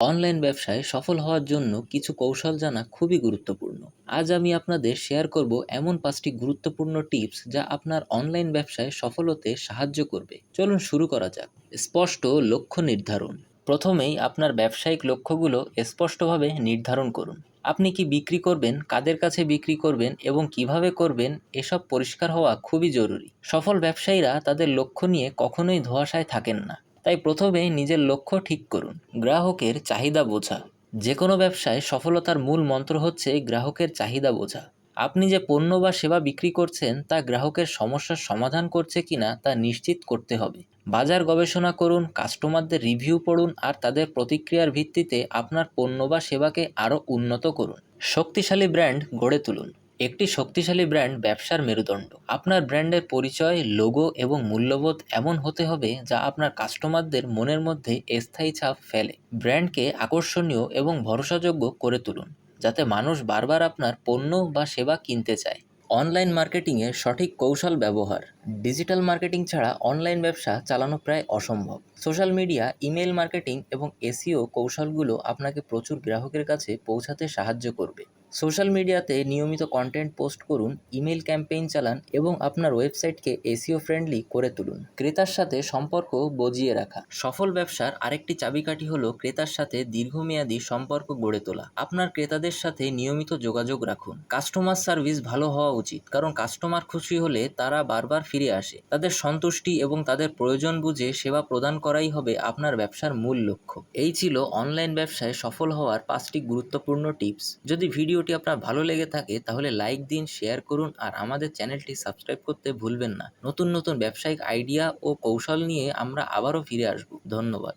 Online ব্যবসায় সফল হওয়ার জন্য কিছু কৌশল জানা খুবই গুরুত্বপূর্ণ। আজ আমি আপনাদের শেয়ার করব এমন পাঁচটি গুরুত্বপূর্ণ টিপস যা আপনার অনলাইন ব্যবসায় সফল হতে সাহায্য করবে। চলুন শুরু করা যাক। স্পষ্ট লক্ষ্য নির্ধারণ। প্রথমেই আপনার ব্যবসায়িক লক্ষ্যগুলো স্পষ্টভাবে নির্ধারণ করুন। আপনি কি বিক্রি করবেন, কাদের কাছে বিক্রি করবেন এবং কীভাবে করবেন এসব পরিষ্কার হওয়া খুবই জরুরি। সফল ব্যবসায়ীরা তাদের লক্ষ্য নিয়ে কখনোই ধোঁয়াশায় থাকেন না। তাই প্রথমে নিজের লক্ষ্য ঠিক করুন। গ্রাহকের চাহিদা বোঝা। যে কোনো ব্যবসায় সফলতার মূল মন্ত্র হচ্ছে গ্রাহকের চাহিদা বোঝা। আপনি যে পণ্য বা সেবা বিক্রি করছেন, তা গ্রাহকের সমস্যার সমাধান করছে কিনা তা নিশ্চিত করতে হবে। বাজার গবেষণা করুন, কাস্টমারদের রিভিউ পড়ুন, আর তাদের প্রতিক্রিয়ার ভিত্তিতে আপনার পণ্য বা সেবাকে আরও উন্নত করুন। শক্তিশালী ব্র্যান্ড গড়ে তুলুন। একটি শক্তিশালী ব্র্যান্ড ব্যবসার মেরুদণ্ড। আপনার ব্র্যান্ডের পরিচয়, লোগো এবং মূল্যবোধ এমন হতে হবে যা আপনার কাস্টমারদের মনের মধ্যে স্থায়ী ছাপ ফেলে। ব্র্যান্ডকে আকর্ষণীয় এবং ভরসাযোগ্য করে তুলুন, যাতে মানুষ বারবার আপনার পণ্য বা সেবা কিনতে চায়। অনলাইন মার্কেটিংয়ের সঠিক কৌশল ব্যবহার। ডিজিটাল মার্কেটিং ছাড়া অনলাইন ব্যবসা চালানো প্রায় অসম্ভব। সোশ্যাল মিডিয়া ইমেল মার্কেটিং এবং এসিও কৌশলগুলো আপনাকে প্রচুর গ্রাহকের কাছে পৌঁছাতে সাহায্য করবে। সোশ্যাল মিডিয়াতে নিয়মিত কন্টেন্ট পোস্ট করুন, ইমেল ক্যাম্পেইন চালান এবং আপনার ওয়েবসাইটকে এসিও ফ্রেন্ডলি করে তুলুন। ক্রেতার সাথে সম্পর্ক বজিয়ে রাখা। সফল ব্যবসার আরেকটি চাবিকাঠি হলো ক্রেতার সাথে দীর্ঘমেয়াদী সম্পর্ক গড়ে তোলা। আপনার ক্রেতাদের সাথে নিয়মিত যোগাযোগ রাখুন। কাস্টমার সার্ভিস ভালো হওয়া উচিত, কারণ কাস্টমার খুশি হলে তারা বারবার ফিরে আসে। তাদের সন্তুষ্টি এবং তাদের প্রয়োজন বুঝে সেবা প্রদান করাই হবে আপনার ব্যবসার মূল লক্ষ্য। এই ছিল অনলাইন ব্যবসায় সফল হওয়ার পাঁচটি গুরুত্বপূর্ণ টিপস। যদি ভিডিওটি আপনার ভালো লেগে থাকে, তাহলে লাইক দিন শেয়ার করুন আর আমাদের চ্যানেলটি সাবস্ক্রাইব করতে ভুলবেন না। নতুন নতুন ব্যবসায়িক আইডিয়া ও কৌশল নিয়ে আমরা আবারও ফিরে আসব। ধন্যবাদ।